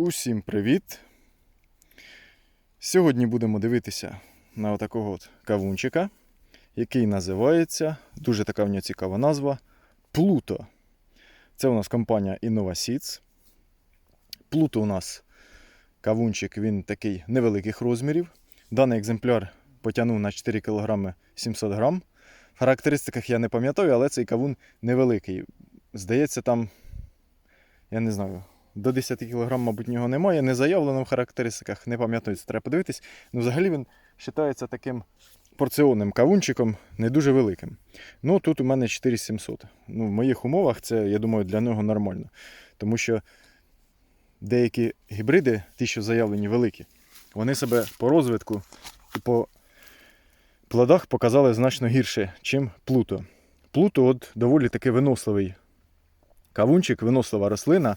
Усім привіт! Сьогодні будемо дивитися на отакого от кавунчика, який називається, дуже така в нього цікава назва Плуто. Це у нас компанія Innova Seeds. Плуто у нас кавунчик, він такий невеликих розмірів. Даний екземпляр потягнув на 4 кг 700 г. В характеристиках я не пам'ятаю, але цей кавун невеликий. Здається, там, я не знаю, до 10 кг, мабуть, нього немає. Не заявлено в характеристиках, не пам'ятаю, це треба подивитись. Ну, взагалі він вважається таким порціонним кавунчиком, не дуже великим. Ну, тут у мене 4700. Ну, в моїх умовах це, я думаю, для нього нормально. Тому що деякі гібриди, ті, що заявлені великі, вони себе по розвитку і по плодах показали значно гірше, чим плуто. Плуто от доволі таки виносливий кавунчик, винослива рослина.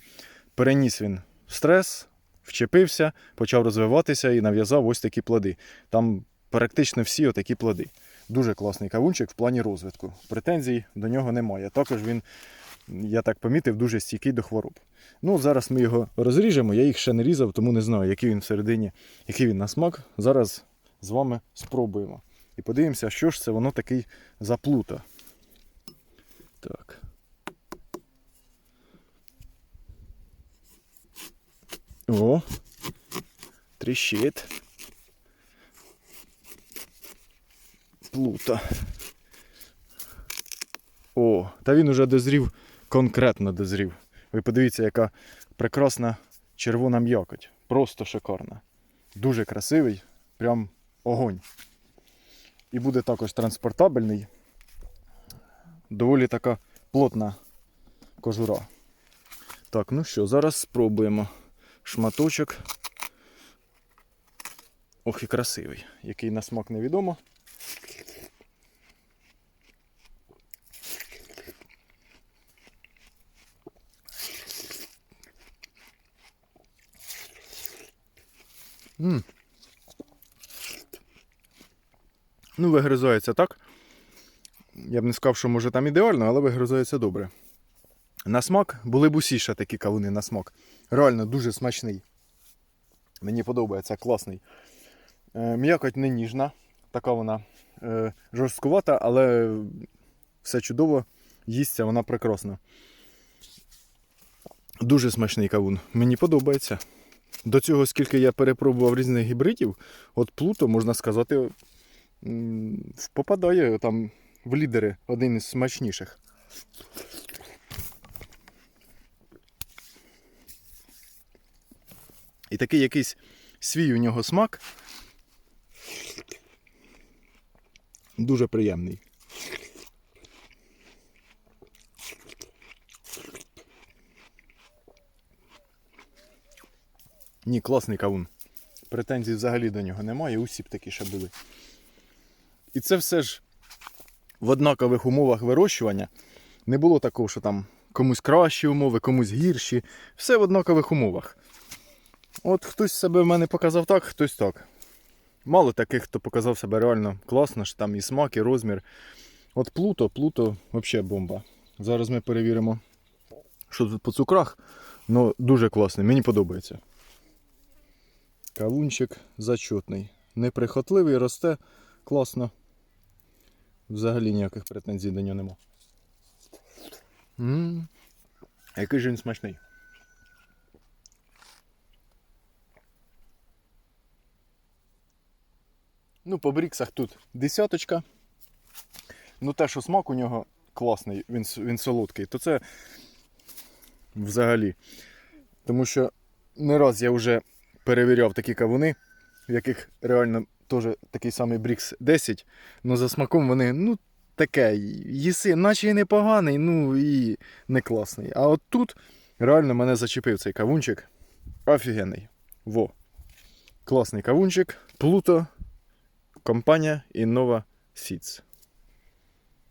Переніс він стрес, вчепився, почав розвиватися і нав'язав ось такі плоди. Там практично всі отакі плоди. Дуже класний кавунчик в плані розвитку. Претензій до нього немає. Також він, я так помітив, дуже стійкий до хвороб. Ну, зараз ми його розріжемо. Я їх ще не різав, тому не знаю, який він всередині, який він на смак. Зараз з вами спробуємо. І подивимося, що ж це воно такий за плута. Так. О, тріщить. Плута. О, та він уже дозрів, конкретно дозрів. Ви подивіться, яка прекрасна червона м'якоть. Просто шикарна. Дуже красивий, прям огонь. І буде також транспортабельний. Доволі така плотна кожура. Так, ну що, зараз спробуємо шматочок. Ох і красивий. Який на смак невідомо. М. Ну, вигризається так. Я б не сказав, що може там ідеально, але вигризається добре. На смак були б усі ще такі кавуни на смак. Реально дуже смачний. Мені подобається, класний. Е, м'якоть не ніжна, така вона е, жорсткувата, але все чудово, їсться вона прекрасна. Дуже смачний кавун. Мені подобається. До цього, скільки я перепробував різних гібридів, от плуто, можна сказати, попадає там в лідери один із смачніших. І такий якийсь свій у нього смак. Дуже приємний. Ні, класний кавун. Претензій взагалі до нього немає, усі б такі ще були. І це все ж в однакових умовах вирощування. Не було такого, що там комусь кращі умови, комусь гірші. Все в однакових умовах. От хтось себе в мене показав так, хтось так. Мало таких, хто показав себе реально класно, що там і смак, і розмір. От плуто, плуто взагалі бомба. Зараз ми перевіримо, що тут по цукрах. Ну, дуже класний, мені подобається. Кавунчик зачетний. Неприхотливий, росте класно. Взагалі ніяких претензій до нього нема. Який же він смачний. Ну, по бріксах тут десяточка. Ну, те, що смак у нього класний, він, він солодкий, то це взагалі. Тому що не раз я вже перевіряв такі кавуни, в яких реально теж такий самий брікс 10, але за смаком вони, ну, таке, їси, наче і непоганий, ну і не класний. А от тут реально мене зачепив цей кавунчик. Офігенний. Во. Класний кавунчик. Плуто компанія Innova Seeds.